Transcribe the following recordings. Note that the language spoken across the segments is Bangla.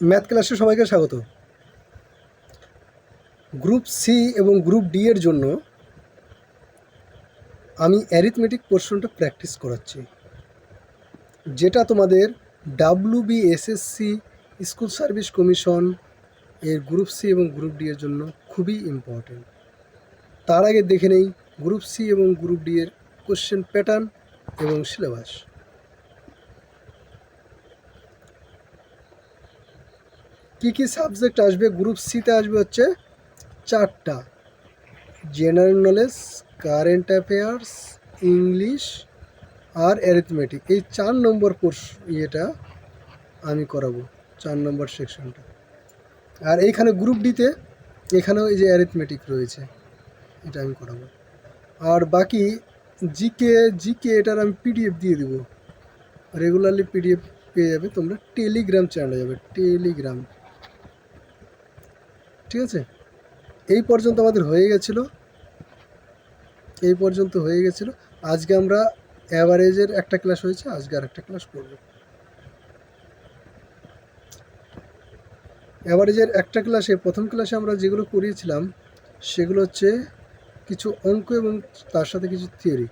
ম্যাথ ক্লাসে সবাইকে স্বাগত। গ্রুপ সি এবং গ্রুপ ডি এর জন্য আমি অ্যারিথমেটিক পোর্শনটা প্র্যাকটিস করাচ্ছি, যেটা তোমাদের W B SSC school service commission এর গ্রুপ সি এবং গ্রুপ ডি এর জন্য খুবই ইম্পর্টেন্ট তার আগে দেখে নেই গ্রুপ সি এবং গ্রুপ ডি এর কোশ্চেন প্যাটার্ন এবং সিলেবাস কী কী সাবজেক্ট আসবে? গ্রুপ সিতে আসবে হচ্ছে চারটা। General knowledge current affairs English আর অ্যারিথমেটিক এই চার নম্বর কোর্স ইয়েটা আমি করাবো, চার নম্বর সেকশনটা আর এইখানে গ্রুপ ডিতে এখানেও এই যে অ্যারিথমেটিক রয়েছে, এটা আমি করাবো। আর বাকি জিকে জিকে এটার আমি পিডিএফ দিয়ে দেবো। রেগুলারলি পিডিএফ পেয়ে যাবে তোমরা টেলিগ্রাম চ্যানেলে যাবে টেলিগ্রাম ঠিক আছে? এই পর্যন্ত আমাদের হয়ে গেছিল। এই পর্যন্ত হয়ে গেছিল। আজকে আমরা অ্যাভারেজের একটা ক্লাস হয়েছে, আজকে আর একটা ক্লাস করব অ্যাভারেজের একটা ক্লাসে প্রথম ক্লাসে আমরা যেগুলো করিয়েছিলাম, সেগুলো হচ্ছে কিছু অঙ্ক এবং তার সাথে কিছু থিওরি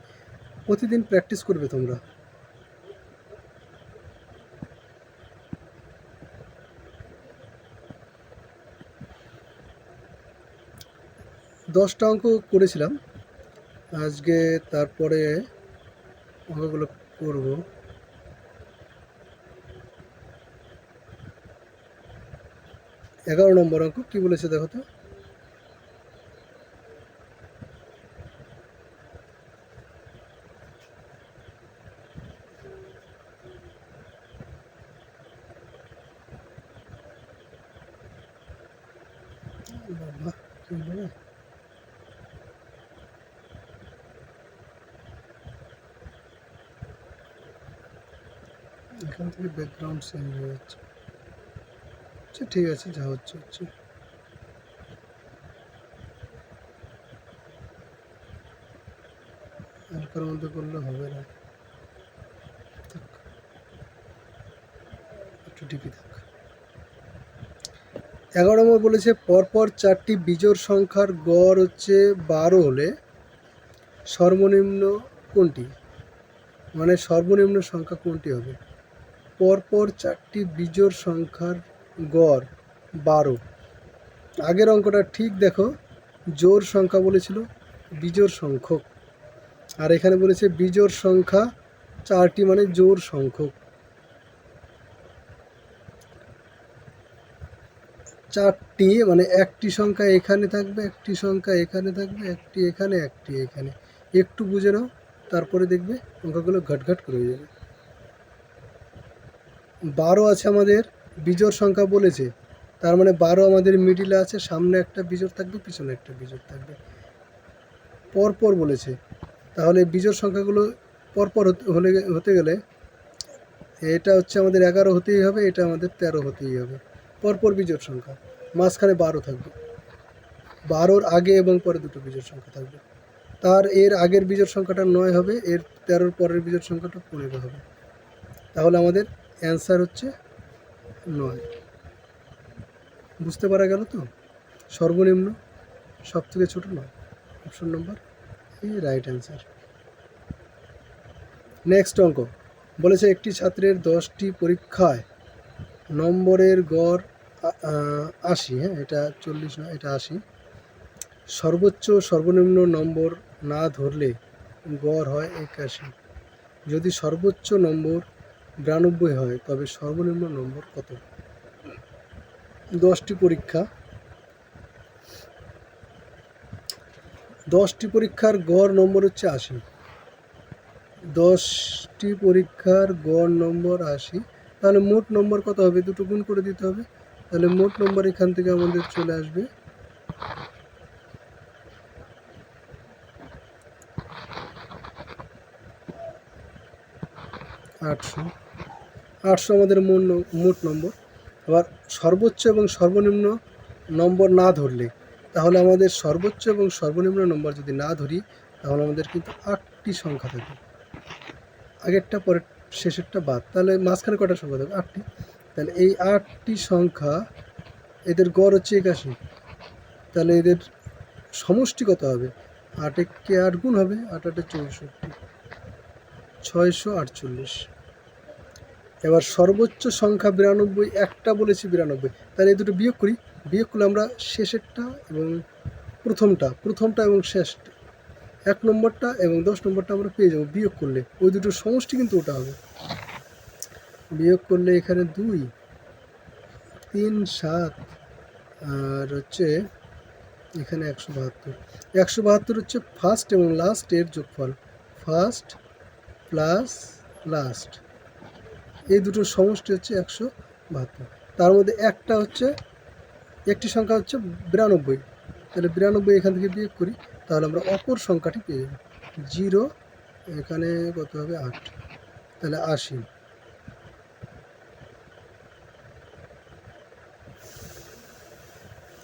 প্রতিদিন প্র্যাকটিস করবে তোমরা। দশটা অঙ্ক করেছিলাম। আজকে তারপরে অঙ্কগুলো করব। এগারো নম্বর অঙ্ক কি বলেছে দেখো তো বাবা কি বলে এখান থেকে ব্যাকগ্রাউন্ড চেঞ্জ হয়ে যাচ্ছে। আচ্ছা ঠিক আছে, যা হচ্ছে হচ্ছে। হালকার মধ্যে করলে হবে না। একটু টিপি থাক। এগারো নম্বর বলেছে, পরপর চারটি বিজোড় সংখ্যার গড় হচ্ছে বারো হলে সর্বনিম্ন কোনটি? মানে সর্বনিম্ন সংখ্যা কোনটি হবে? পরপর চারটি বিজোড় সংখ্যার গড় বারো। আগের অঙ্কটা ঠিক দেখো, জোড় সংখ্যা বলেছিল, বিজোড় সংখ্যক। আর এখানে বলেছে বিজোড় সংখ্যা, চারটি মানে জোড় সংখ্যক। চারটি মানে একটি সংখ্যা এখানে থাকবে, একটি সংখ্যা এখানে থাকবে, একটি এখানে একটি এখানে। একটু বুঝে নাও, তারপরে দেখবে অঙ্কগুলো ঘটঘট করে যাবে। বারো আছে আমাদের, বিজোড় সংখ্যা বলেছে। তার মানে বারো আমাদের মিডিলে আছে, সামনে একটা বিজোড় থাকবে, পিছনে একটা বিজোড় থাকবে। পরপর বলেছে। তাহলে বিজোড় সংখ্যাগুলো পরপর হলে, হতে গেলে এটা হচ্ছে আমাদের এগারো হতেই হবে, এটা আমাদের তেরো হতেই হবে। পরপর বিজোড় সংখ্যা, মাঝখানে বারো থাকবে। বারোর আগে এবং পরে দুটো বিজোড় সংখ্যা থাকবে। তার এর আগের বিজোড় সংখ্যাটা নয় হবে, এর তেরোর পরের বিজোড় সংখ্যাটা পনেরো হবে। তাহলে আমাদের অ্যান্সার হচ্ছে নয়। বুঝতে পারা গেল তো? সর্বনিম্ন সব থেকে ছোটো নয়। অপশন নম্বর এই রাইট অ্যান্সার নেক্সট অঙ্ক। বলেছে একটি ছাত্রের দশটি পরীক্ষায় নম্বরের গড় আশি হ্যাঁ এটা চল্লিশ না এটা আশি। সর্বোচ্চ সর্বনিম্ন নম্বর না ধরলে গড় হয় একাশি। যদি সর্বোচ্চ নম্বর বিরানব্বই হয়, তবে সর্বনিম্ন নম্বর কত? দশটি পরীক্ষা। দশটি পরীক্ষার গড় নম্বর হচ্ছে আশি। দশটি পরীক্ষার গড় নম্বর আশি। তাহলে মোট নম্বর কত হবে? দুটো গুণ করে দিতে হবে। তাহলে মোট নম্বর এখান থেকে আমাদের চলে আসবে। আটশো। আটশো আমাদের মোট মোট নম্বর। আবার সর্বোচ্চ এবং সর্বনিম্ন নম্বর না ধরলে, তাহলে আমাদের সর্বোচ্চ এবং সর্বনিম্ন নম্বর যদি না ধরি, তাহলে আমাদের কিন্তু আটটি সংখ্যা থাকে আগেরটা, পরের, শেষেরটা বাদ। তাহলে মাঝখানে কটা সংখ্যা থাকবে? আটটি। তাহলে এই আটটি সংখ্যা, এদের গড় হচ্ছে একাশি। তাহলে এদের সমষ্টি কত হবে? আট একে আট গুণ হবে, আট আটে চৌষট্টি। ছয়শো আটচল্লিশ। এবার সর্বোচ্চ সংখ্যা বিরানব্বই, একটা বলেছি বিরানব্বই। তাহলে এই দুটো বিয়োগ করি। বিয়োগ করলে আমরা শেষেরটা এবং প্রথমটা প্রথমটা এবং শেষটা, এক নম্বরটা এবং দশ নম্বরটা আমরা পেয়ে যাব বিয়োগ করলে। ওই দুটোর সমষ্টি কিন্তু ওটা হবে। বিয়োগ করলে এখানে দুই, তিন, সাত, আর হচ্ছে এখানে একশো বাহাত্তর। একশো বাহাত্তর হচ্ছে ফার্স্ট এবং লাস্ট এর যোগফল। ফার্স্ট প্লাস লাস্ট এই দুটোর সমষ্টি হচ্ছে একশো বাহাত্তর। তার মধ্যে একটা হচ্ছে, একটি সংখ্যা হচ্ছে বিরানব্বই। তাহলে বিরানব্বই এখান থেকে বিয়োগ করি, তাহলে আমরা অপর সংখ্যাটি পেয়ে যাব। জিরো, এখানে কত হবে? আট। তাহলে আশি।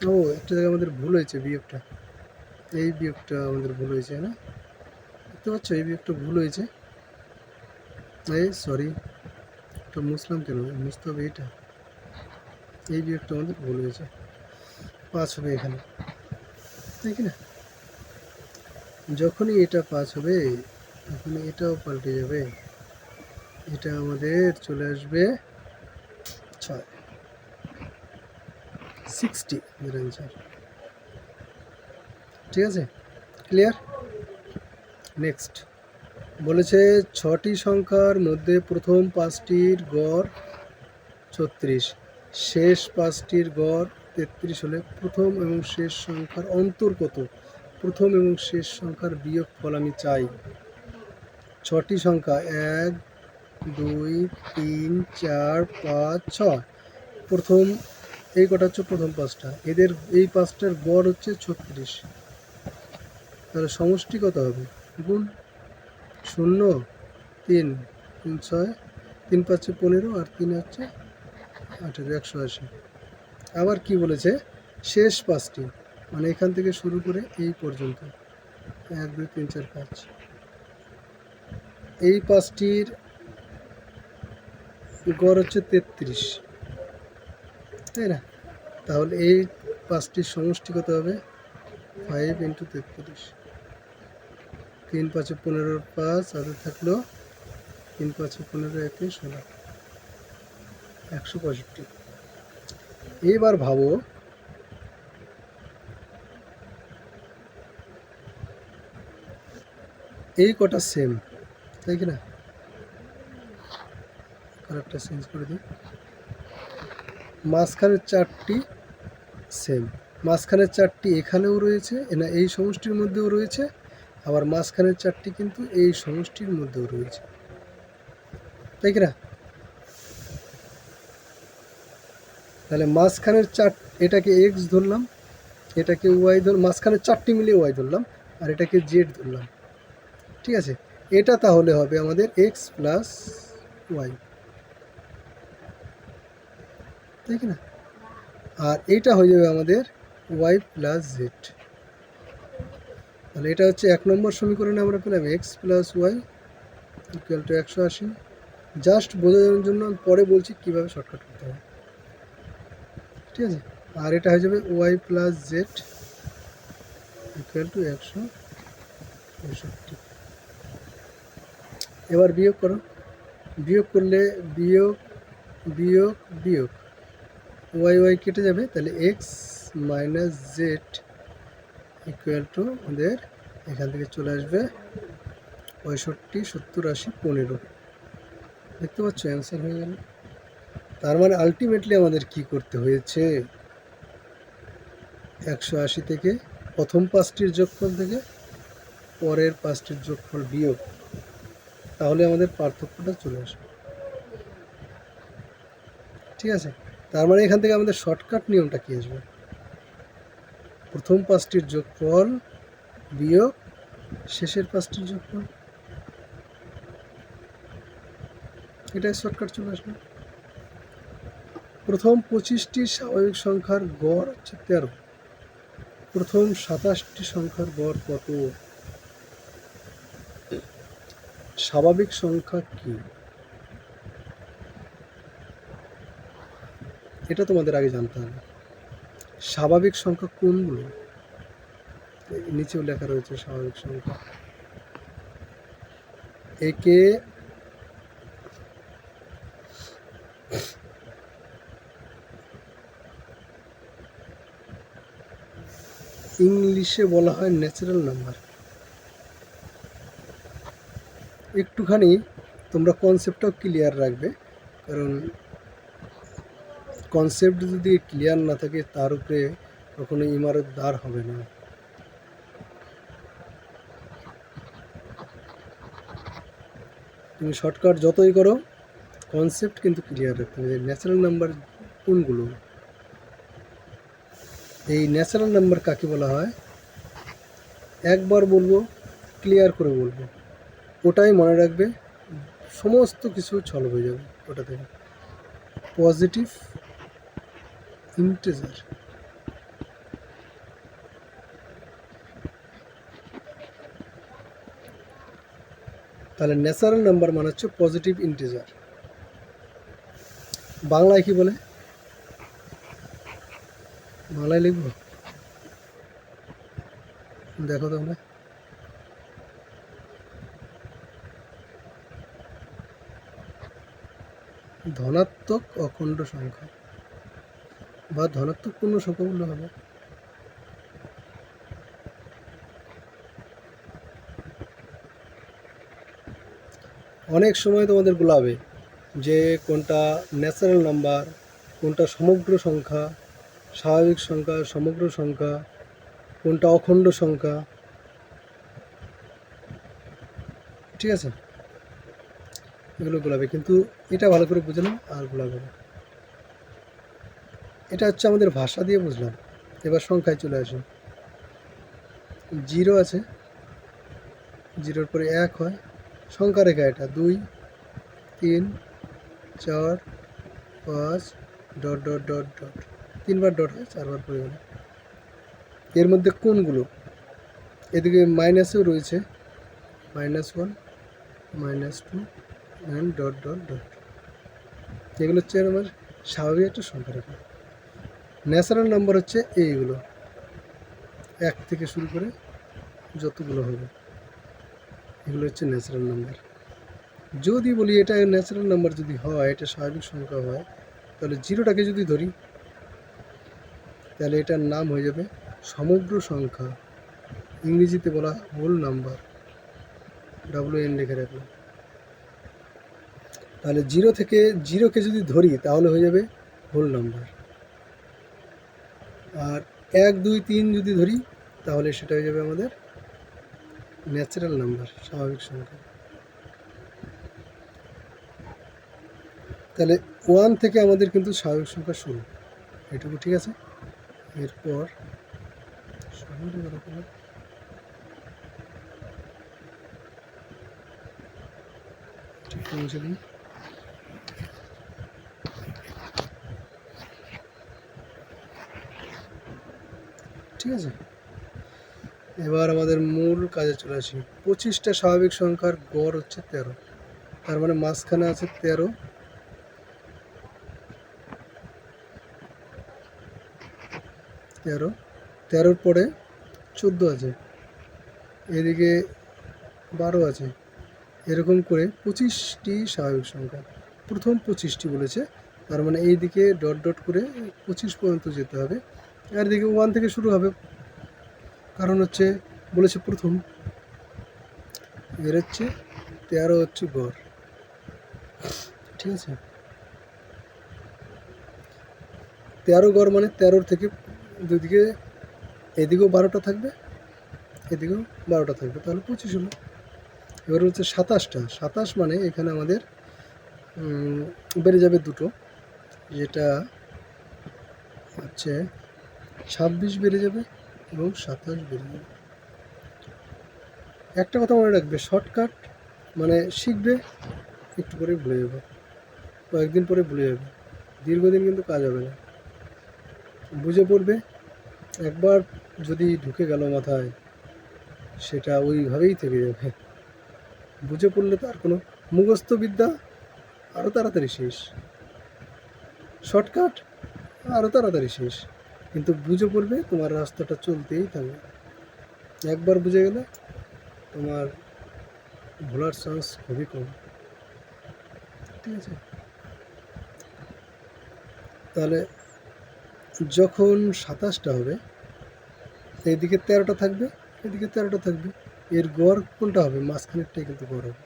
ও, একটা জায়গায় আমাদের ভুল হয়েছে বিয়োগটা। এই বিয়োগটা আমাদের ভুল হয়েছে না? দেখতে পাচ্ছ? এই বিয়োগটা ভুল হয়েছে। এই সরি এটা মুসলাম কেন? মুছতে হবে এটা এই বিয়োগটা আমাদের ভুল হয়েছে। পাঁচ হবে এখানে। তাই কি না? যখনই এটা পাঁচ হবে, তখনই এটাও পাল্টে যাবে। এটা আমাদের চলে আসবে ছয়। সিক্সটি এর অ্যান্সার ঠিক আছে? ক্লিয়ার নেক্সট বলেছে ছটি সংখ্যার মধ্যে প্রথম পাঁচটির গড় ছত্রিশ, শেষ পাঁচটির গড় তেত্রিশ হলে প্রথম এবং শেষ সংখ্যার অন্তর কত? প্রথম এবং শেষ সংখ্যার বিয়োগ ফল আমি চাই। ছটি সংখ্যা, এক, দুই, তিন, চার, পাঁচ, ছয়। প্রথম, এই কটা হচ্ছে প্রথম পাঁচটা। এদের, এই পাঁচটার গড় হচ্ছে ছত্রিশ। তাহলে সমষ্টি কত হবে? গুণ শূন্য, তিন তিন, ছয়, তিন পাঁচে পনেরো আর তিন হচ্ছে আঠেরো, একশো আশি। আবার কি বলেছে? শেষ পাঁচটি মানে এখান থেকে শুরু করে এই পর্যন্ত। এক, দুই, তিন, চার, পাঁচ। এই পাঁচটির গড় হচ্ছে তেত্রিশ। তাই না? তাহলে এই পাঁচটির সমষ্টি কত হবে ফাইভ ইন্টু তেত্রিশ। তিন পাঁচে পনেরো পাঁচ হাতে থাকল তিন পাঁচে পনেরো, একে ষোলো। একশো পঁয়ষট্টি। এবার ভাবো, এই কটা সেম তাই কি না? কালারটা চেঞ্জ করে দিই। মাঝখানের চারটি সেম মাঝখানের চারটি এখানেও রয়েছে না এই সমষ্টির মধ্যেও রয়েছে আবার মাঝখানের চারটি কিন্তু এই সমষ্টির মধ্যেও রয়েছে। তাই কি না? তাহলে মাঝখানের চার, এটাকে এক্স ধরলাম, এটাকে ওয়াই ধর, মাঝখানের চারটি মিলিয়ে ওয়াই ধরলাম, আর এটাকে জেড ধরলাম। ঠিক আছে? এটা তাহলে হবে আমাদের এক্স প্লাস ওয়াই তাই না? আর এইটা হয়ে যাবে আমাদের ওয়াই প্লাস জেড তাহলে এটা হচ্ছে এক নম্বর সমীকরণে আমরা পেলাম X plus Y equal to একশো আশি। জাস্ট বোঝানোর জন্য আমি পরে বলছি কীভাবে শর্টকাট করতে হবে। ঠিক আছে? আর এটা হয়ে যাবে Y plus Z equal to একশো পঁয়ষট্টি এবার বিয়োগ করো। বিয়োগ করলে বিয়োগ বিয়োগ বিয়োগ। ওয়াই ওয়াই কেটে যাবে। তাহলে X minus Z equal to আমাদের এখান থেকে চলে আসবে পঁয়ষট্টি, সত্তর, আশি, পনেরো। দেখতে পাচ্ছ অ্যান্সার হয়ে গেল। তার মানে আলটিমেটলি আমাদের কি করতে হয়েছে? একশো আশি থেকে প্রথম পাঁচটির যোগফল থেকে পরের পাঁচটির যোগফল বিয়োগ। তাহলে আমাদের পার্থক্যটা চলে আসবে। ঠিক আছে? তার মানে এখান থেকে আমাদের শর্টকাট নিয়মটা কি আসবে? প্রথম পাঁচটির যোগফল বিয়োগ শেষের পাঁচটির যোগফল। এটাই শর্টকাট চলে আসবে প্রথম পঁচিশটি স্বাভাবিক সংখ্যার গড় হচ্ছে তেরো। প্রথম সাতাশটি সংখ্যার গড় কত? স্বাভাবিক সংখ্যা কি? এটা তোমাদের আগে জানতে হবে। স্বাভাবিক সংখ্যা কোনগুলো? নিচেও লেখা রয়েছে স্বাভাবিক সংখ্যা। একে ইংলিশে বলা হয় ন্যাচারাল নাম্বার একটুখানি তোমরা কনসেপ্টটাও ক্লিয়ার রাখবে, কারণ কনসেপ্ট যদি ক্লিয়ার না থাকে, তার উপরে কখনো ইমারত দাঁড় হবে না। তুমি শর্টকাট যতই করো কনসেপ্ট কিন্তু ক্লিয়ার রাখতে হবে ন্যাচারাল নাম্বার কোনগুলো? এই ন্যাচারাল নাম্বার কাকে বলা হয়? একবার বলব ক্লিয়ার করে বলব। ওটাই মনে রাখবে, সমস্ত কিছু সলভ হয়ে যাবে ওটা থেকে। পজিটিভ ইন্টেজার তাহলে ন্যাচারাল নাম্বার মানে হচ্ছে পজিটিভ ইন্টিজার বাংলায় কি বলে? বাংলায় লিখব? দেখো তোমরা। ধনাত্মক অখণ্ড সংখ্যা। বা ধনাত্মক পূর্ণ সংখ্যা বললে হবে। অনেক সময় তোমাদের গুলাবে যে কোনটা ন্যাচারাল নাম্বার, কোনটা সমগ্র সংখ্যা, স্বাভাবিক সংখ্যা, সমগ্র সংখ্যা, কোনটা অখণ্ড সংখ্যা। ঠিক আছে? এগুলো গোলাবে কিন্তু এটা ভালো করে বুঝলাম আর গোলাবে না। এটা হচ্ছে আমাদের ভাষা দিয়ে বুঝলাম। এবার সংখ্যায় চলে আসুন। জিরো আছে। জিরোর পরে এক হয়। সংখ্যা রেখা এটা। দুই, তিন, চার, পাঁচ, ডট ডট ডট ডট। তিনবার ডট হয়, চারবার পরে গেল। এর মধ্যে কোনগুলো? এদিকে মাইনাসেও রয়েছে। Minus one, minus two and dot dot dot. এগুলো হচ্ছে আমার স্বাভাবিক একটা সংখ্যা রেখা। ন্যাচারাল নাম্বার হচ্ছে এইগুলো এক থেকে শুরু করে যতগুলো হবে, এগুলো হচ্ছে ন্যাচারাল নাম্বার। যদি বলি এটা ন্যাচারাল নাম্বার যদি হয়, এটা স্বাভাবিক সংখ্যা হয়, তাহলে জিরোটাকে যদি ধরি, তাহলে এটার নাম হয়ে যাবে সমগ্র সংখ্যা। ইংরেজিতে বলা হোল নাম্বার ডাব্লিউ এন লিখে রাখলাম। তাহলে জিরো থেকে জিরোকে যদি ধরি, তাহলে হয়ে যাবে হোল নাম্বার। আর এক, দুই, তিন যদি ধরি, তাহলে সেটা হয়ে যাবে আমাদের ন্যাচারাল নাম্বার স্বাভাবিক সংখ্যা। তাহলে ওয়ান থেকে আমাদের কিন্তু স্বাভাবিক সংখ্যা শুরু এটুকু ঠিক আছে? এরপর? ঠিক দিই। ঠিক আছে? এবার আমাদের মূল কাজে চলে আসি। পঁচিশটা স্বাভাবিক সংখ্যার গড় হচ্ছে তেরো। তার মানে মাঝখানে আছে তেরো। তেরো। তেরোর পরে চোদ্দ আছে। এদিকে বারো আছে। এরকম করে পঁচিশটি স্বাভাবিক সংখ্যা। প্রথম পঁচিশটি বলেছে। তার মানে এই দিকে ডট ডট করে পঁচিশ পর্যন্ত যেতে হবে। আর এদিকে ওয়ান থেকে শুরু হবে। কারণ হচ্ছে, বলেছে প্রথম। এর হচ্ছে, তেরো হচ্ছে গড়। ঠিক আছে? তেরো গড় মানে তেরোর থেকে দুদিকে, এদিকেও বারোটা থাকবে, এদিকেও বারোটা থাকবে। তাহলে পঁচিশ হলো। এবার হচ্ছে সাতাশটা। সাতাশ মানে এখানে আমাদের বেড়ে যাবে দুটো। যেটা হচ্ছে ছাব্বিশ বেড়ে যাবে এবং সাতাশ বেড়ে যাবে। একটা কথা মনে রাখবে শর্টকাট মানে শিখবে, একটু পরে ভুলে যাবে, কয়েকদিন পরে ভুলে যাবে, দীর্ঘদিন কিন্তু কাজ হবে না। বুঝে পড়বে, একবার যদি ঢুকে গেল মাথায়, সেটা ওইভাবেই থেকে যাবে। বুঝে পড়লে তার কোনো মুখস্থ বিদ্যা আরও তাড়াতাড়ি শেষ। শর্টকাট আরও তাড়াতাড়ি শেষ। কিন্তু বুঝে পড়বে তোমার রাস্তাটা চলতেই থাকবে। একবার বুঝে গেলে তোমার ভোলার চান্স খুবই কম। ঠিক আছে? তাহলে যখন সাতাশটা হবে, এইদিকে তেরোটা থাকবে, এদিকে তেরোটা থাকবে। এর গড় কোনটা হবে? মাঝখানেরটাই কিন্তু গড় হবে।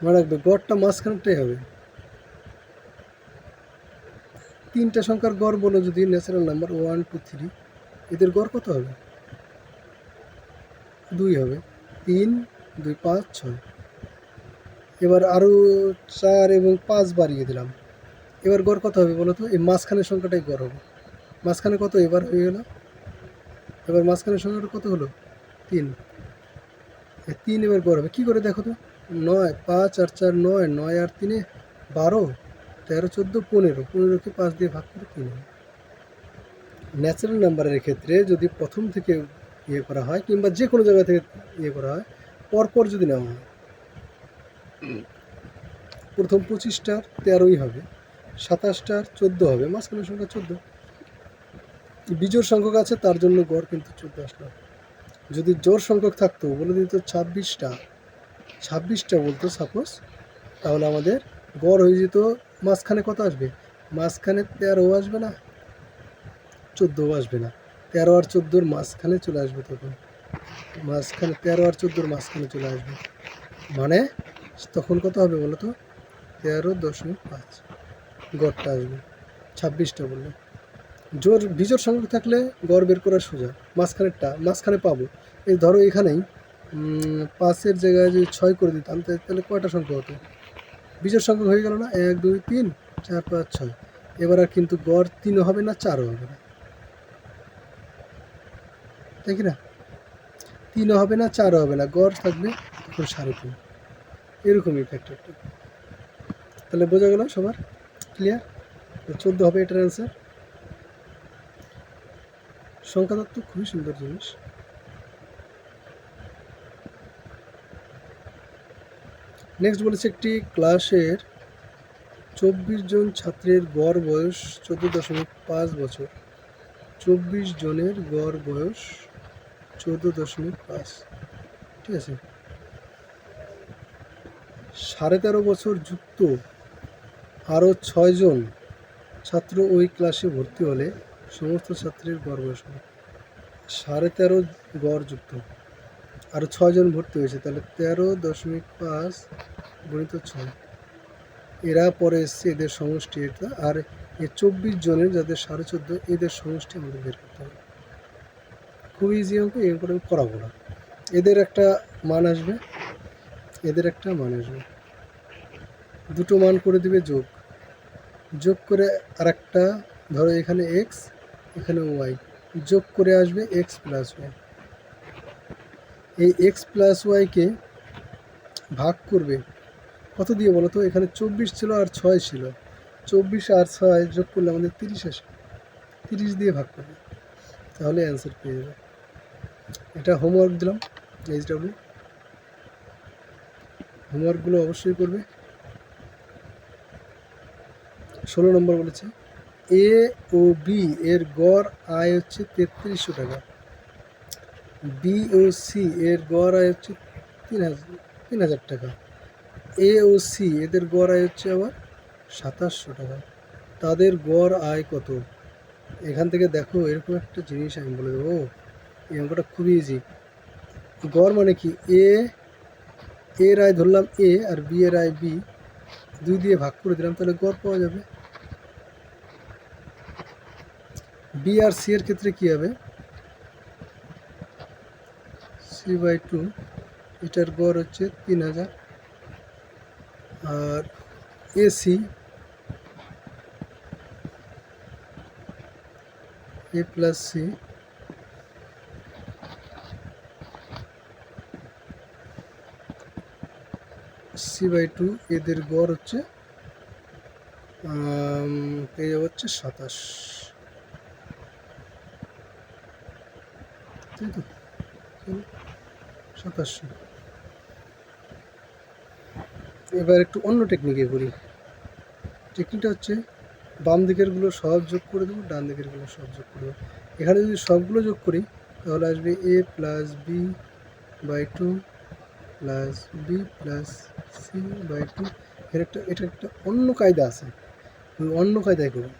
মনে রাখবে, গড়টা মাঝখানেরটাই হবে। তিনটা সংখ্যার গড় বলো যদি natural number one two three এদের গড় কত হবে? দুই হবে। তিন, দুই, পাঁচ, ছয়। এবার আরও চার এবং পাঁচ বাড়িয়ে দিলাম। এবার গড় কত হবে বলো তো? এই মাঝখানের সংখ্যাটাই গড় হবে। মাঝখানে কত? এবার হয়ে গেল। এবার মাঝখানের সংখ্যাটা কত হলো? তিন। তিন এবার গড় হবে। কী করে দেখো তো? নয়, পাঁচ আর চার নয় নয় আর তিনে বারো। তেরো, চোদ্দ, পনেরো পনেরোকে পাঁচ দিয়ে ভাগ করে তিন ন্যাচারাল নাম্বারের ক্ষেত্রে যদি প্রথম থেকে ইয়ে করা হয় কিংবা যে কোনো জায়গা থেকে ইয়ে করা হয়, পরপর যদি নেওয়া হয়, প্রথম পঁচিশটার তেরোই হবে, সাতাশটার চোদ্দ হবে, মাঝখানের সংখ্যা চোদ্দ। বিজোড় সংখ্যক আছে, তার জন্য গড় কিন্তু চোদ্দ আসলো। যদি জোর সংখ্যক থাকতো, বলে দিত ছাব্বিশটা ছাব্বিশটা বলতো সাপোজ তাহলে আমাদের গড় হয়ে যেত মাঝখানে কত আসবে? মাঝখানে তেরো আসবে না? চোদ্দোও আসবে না। তেরো আর চোদ্দোর মাঝখানে চলে আসবে তখন। মাঝখানে তেরো আর চোদ্দোর মাঝখানে চলে আসবে। মানে তখন কত হবে বলো তো? তেরো দশমিক পাঁচ। গড়টা আসবে। ছাব্বিশটা বললে। জোর বিজোর সংখ্যক থাকলে গড় বের করা সোজা। মাঝখানেরটা, মাঝখানে পাবো। এই ধরো এখানেই পাঁচের জায়গায় যদি ছয় করে দিতাম তাহলে কয়টা সংখ্যা হতো? বিজোর সংখ্যক হয়ে গেল না? এক, দুই, তিন, চার, পাঁচ, ছয়। এবার আর কিন্তু গড় তিনও হবে না, চারও হবে না। তাই কি না? তিনও হবে না, চারও হবে না। গড় থাকবে তখন সাড়ে তিন। এরকমই ফ্যাক্টরটা তাহলে বোঝা গেল সবার? ক্লিয়ার চোদ্দ হবে এটার অ্যান্সার সংখ্যা তত্ত্ব খুবই সুন্দর জিনিস। নেক্সট বলেছে একটি ক্লাসের চব্বিশ জন ছাত্রের গড় বয়স চোদ্দ দশমিক পাঁচ বছর। চব্বিশ জনের গড় বয়স চোদ্দ দশমিক পাঁচ। ঠিক আছে? সাড়ে তেরো বছর যুক্ত আরও ছয়জন ছাত্র ওই ক্লাসে ভর্তি হলে সমস্ত ছাত্রের গড় বয়স সাড়ে তেরো গড় যুক্ত। আরও ছজন ভর্তি হয়েছে, তাহলে তেরো দশমিক পাঁচ গণিত ছয়। এরা পরে এসছে এদের সমষ্টি এটা, আর এ চব্বিশ জনের যাদের সাড়ে চোদ্দ, এদের সমষ্টি আমাদের বের করতে হবে। খুব ইজি অঙ্ক অঙ্কটা আমি করাবো না। এদের একটা মান আসবে, এদের একটা মান আসবে। দুটো মান করে দিবে যোগ। যোগ করে আর একটা ধরো এখানে এক্স এখানে ওয়াই যোগ করে আসবে এক্স প্লাস ওয়াই এই এক্স প্লাস ওয়াইকে ভাগ করবে, কত দিয়ে বলো তো? এখানে চব্বিশ ছিল আর ছয় ছিল। চব্বিশ আর ছয় যোগ করলে আমাদের তিরিশ আসে। তিরিশ দিয়ে ভাগ করবে। তাহলে অ্যান্সার পেয়ে যাবে। এটা হোমওয়ার্ক দিলাম এইচ ডাব্লিউ হোমওয়ার্কগুলো অবশ্যই করবে। ষোলো নম্বর বলেছে এ ও বি এর গড় আয় হচ্ছে তেত্রিশশো টাকা। বি ও সি এর গড় আয় হচ্ছে তিন হাজার তিন হাজার টাকা। এ ও সি এদের গড় আয় হচ্ছে আবার সাতাশশো টাকা। তাদের গড় আয় কত? এখান থেকে দেখো, এরকম একটা জিনিস আমি বলে দেবো। এই অঙ্কটা খুবই ইজি গড় মানে কি? এ এর আয় ধরলাম এ আর বি এর আয় বি দুই দিয়ে ভাগ করে দিলাম, তাহলে গড় পাওয়া যাবে। বি আর সি এর ক্ষেত্রে কী হবে? সি বাই টু এটার গড় হচ্ছে তিন হাজার। আর A C A plus C C by two এদের গড় হচ্ছে পেয়ে হচ্ছে সাতাশ। তাই তো? সাতাশশো এবার একটু অন্য টেকনিকে করি টেকনিকটা হচ্ছে বাম দিকেরগুলো সব যোগ করে দেবো, ডান দিকেরগুলো সব যোগ করে দেবো। এখানে যদি সবগুলো যোগ করি, তাহলে আসবে A plus B by two plus B plus C by two এর একটা এটা একটা অন্য কায়দা আছে। ওই অন্য কায়দায় করব।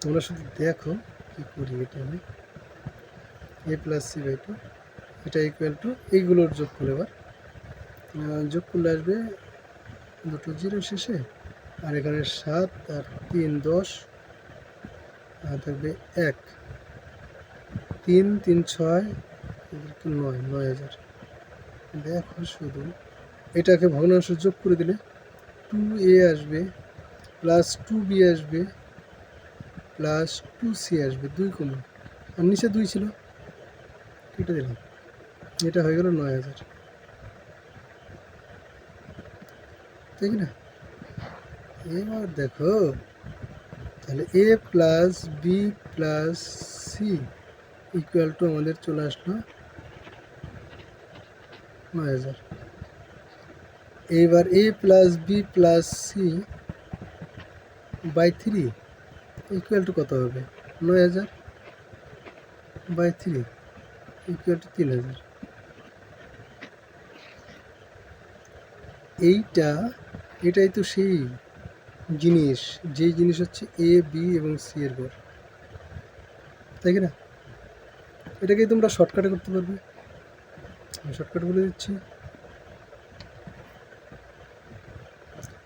তোমরা শুধু দেখো কী করি এটা আমি A plus C by two এটা ইকুয়াল টু এইগুলোর যোগ করলে এবার। যোগ করলে আসবে দুটো জিরো শেষে, আর এখানে সাত আর তিন দশ, আর থাকবে এক। তিন তিন, ছয় নয় নয় হাজার। দেখো শুধু, এটাকে ভগ্নাংশ যোগ করে দিলে টু এ আসবে প্লাস টু বি আসবে প্লাস টু সি আসবে, দুই কমন। আর নিচে দুই ছিল, কেটে দিলাম। এটা হয়ে গেল নয় হাজার। ঠিক না? এবার দেখো, তাহলে A plus B plus C equal to আমাদের চলে আসলো নয় হাজার। এইবার A plus B plus C by three equal to কত হবে? নয় হাজার বাই থ্রি ইকুয়াল টু তিন হাজার। এইটা, এটাই তো সেই জিনিস, যেই জিনিস হচ্ছে এ বি এবং সি এর গড়। তাই কি না? এটাকেই তোমরা শর্টকাটে করতে পারবে। শর্টকাট বলে দিচ্ছি।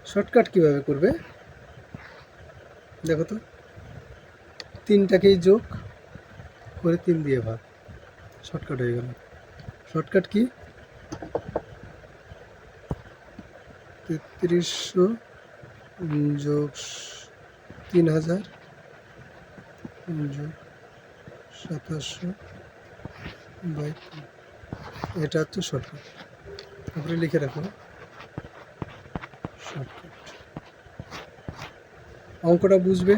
শর্টকাট কীভাবে করবে? দেখো তো। তিনটাকেই যোগ করে তিন দিয়ে ভাগ। শর্টকাট হয়ে গেল। Shortcut key? তেত্রিশশো যোগ তিন হাজার যোগ সাতাশশো এটা হচ্ছে শর্টকাট তারপরে লিখে রাখো। শর্টকাট অঙ্কটা বুঝবে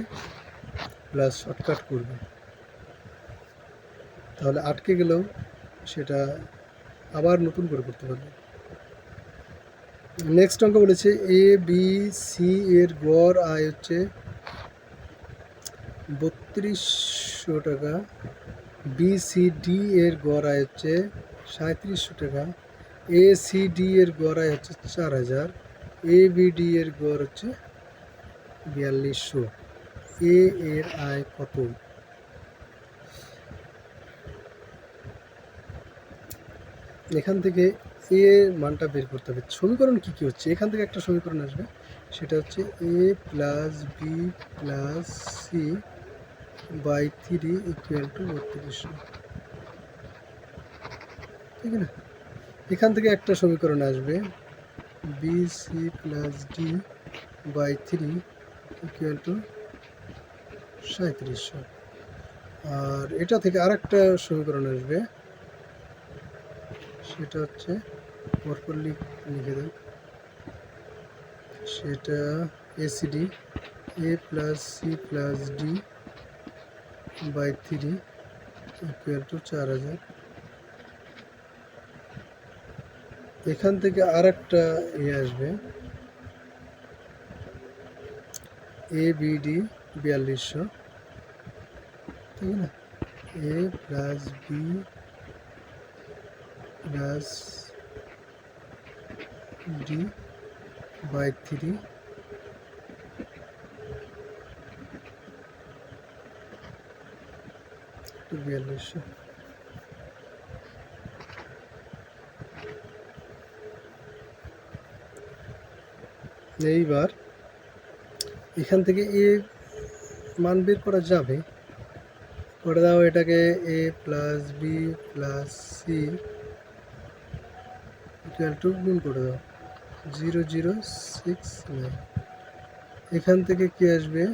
প্লাস শর্টকাট করবে। তাহলে আটকে গেলেও সেটা আবার নতুন করে করতে পারবে। নেক্সট অঙ্ক বলেছে এ বি সি এর গড় আয় হচ্ছে বত্রিশশো টাকা। বি সি ডি এর গড় আয় হচ্ছে সাঁত্রিশশো টাকা। এ সি ডি এর গড় আয় হচ্ছে চার হাজার। এ বি ডি এর গড় হচ্ছে বিয়াল্লিশশো। এ এর আয় কত? এখান থেকে এ মানটা বের করতে হবে। সমীকরণ কি কি হচ্ছে? এখান থেকে একটা সমীকরণ আসবে। সেটা হচ্ছে A plus B plus C by three equal to বত্রিশশো ঠিক না? এখান থেকে একটা সমীকরণ আসবে। B C plus D by three equal to সাঁত্রিশশো আর এটা থেকে আরেকটা সমীকরণ আসবে। সেটা হচ্ছে পরপর লিখ- দেয় সেটা ACD A plus C plus D by three equal to চার হাজার। এখান থেকে আর একটা ইয়ে আসবে এ বিডি বিয়াল্লিশশো। ঠিক না A plus B plus D by three বিয়াল্লিশশো এইবার এখান থেকে এ মান বের করা যাবে। করে দাও এটাকে A plus B plus C equal to গুণ করে দাও। জিরো জিরো সিক্স নাইন এখান থেকে কি আসবে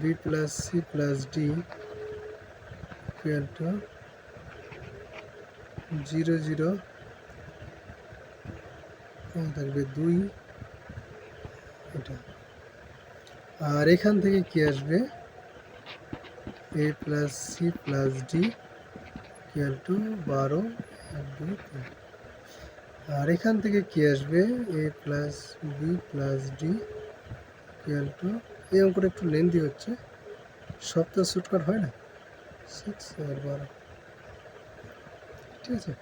B plus C plus D equal to zero zero থাকবে দুই এটা আর এখান থেকে কি আসবে A plus C plus D equal to বারো এক দুই তিন আর এখান থেকে কি আসবে? A plus B plus D equal to এই অঙ্কটা একটু লেন্দি হচ্ছে। সপ্তাহ শুটকাট হয় না? সিক্স আর বারো। ঠিক আছে?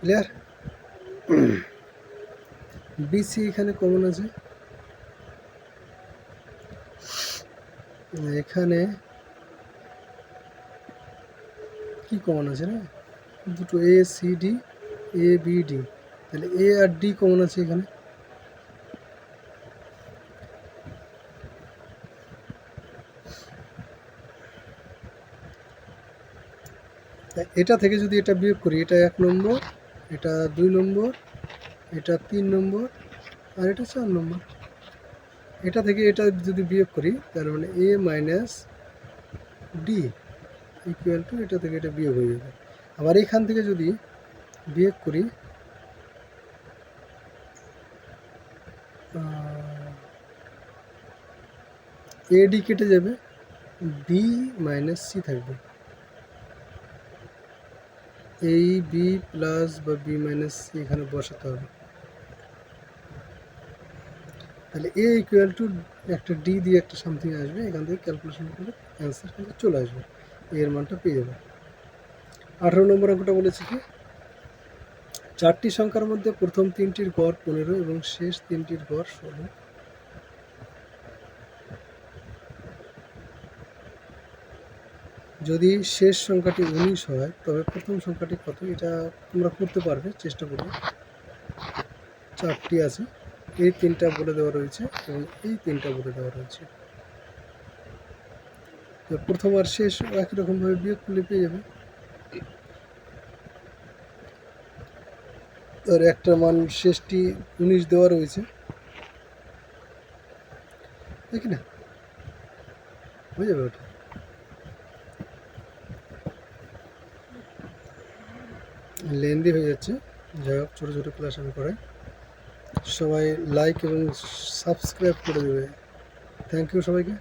ক্লিয়ার বিসি এখানে কমন আছে। এখানে কি কমন আছে না? দুটো A C D A B D তাহলে এ আর ডি কমন আছে এখানে। এটা থেকে যদি এটা বিয়োগ করি, এটা এক নম্বর, এটা দুই নম্বর, এটা তিন নম্বর, আর এটা চার নম্বর। এটা থেকে এটা যদি বিয়োগ করি, তার মানে A minus D equal to এটা থেকে এটা বিয়োগ হয়ে যাবে। আবার এখান থেকে যদি বিয়োগ করি এ ডি কেটে যাবে বি মাইনাস সি থাকবে। এই বি প্লাস বা বি মাইনাস সি এখানে বসাতে হবে। তাহলে এ ইকুয়াল টু একটা ডি দিয়ে একটা সামথিং আসবে, এখান থেকে ক্যালকুলেশন করে অ্যান্সার কিন্তু চলে আসবে এর মানটা পেয়ে যাবে। আঠারো নম্বর অঙ্কটা বলেছি কি? চারটি সংখ্যার মধ্যে প্রথম তিনটির গড় পনেরো এবং শেষ তিনটির গড় ষোলো। যদি শেষ সংখ্যাটি উনিশ হয়, তবে প্রথম সংখ্যাটি কত? এটা তোমরা করতে পারবে, চেষ্টা করবে। চারটি আছে। এই তিনটা বলে দেওয়া রয়েছে এবং এই তিনটা বলে দেওয়া রয়েছে। প্রথম আর শেষ একই রকমভাবে বিয়োগ করলে পেয়ে যাবে। আর একটা মান শেষটি উনিশ দেওয়া রয়েছে। দেখি না? হয়ে যাবে ওটা। লেন্দি হয়ে যাচ্ছে। যাই হোক, ছোটো ছোটো ক্লাস আমি করাই। সবাই লাইক এবং সাবস্ক্রাইব করে দেবে। থ্যাংক ইউ সবাইকে।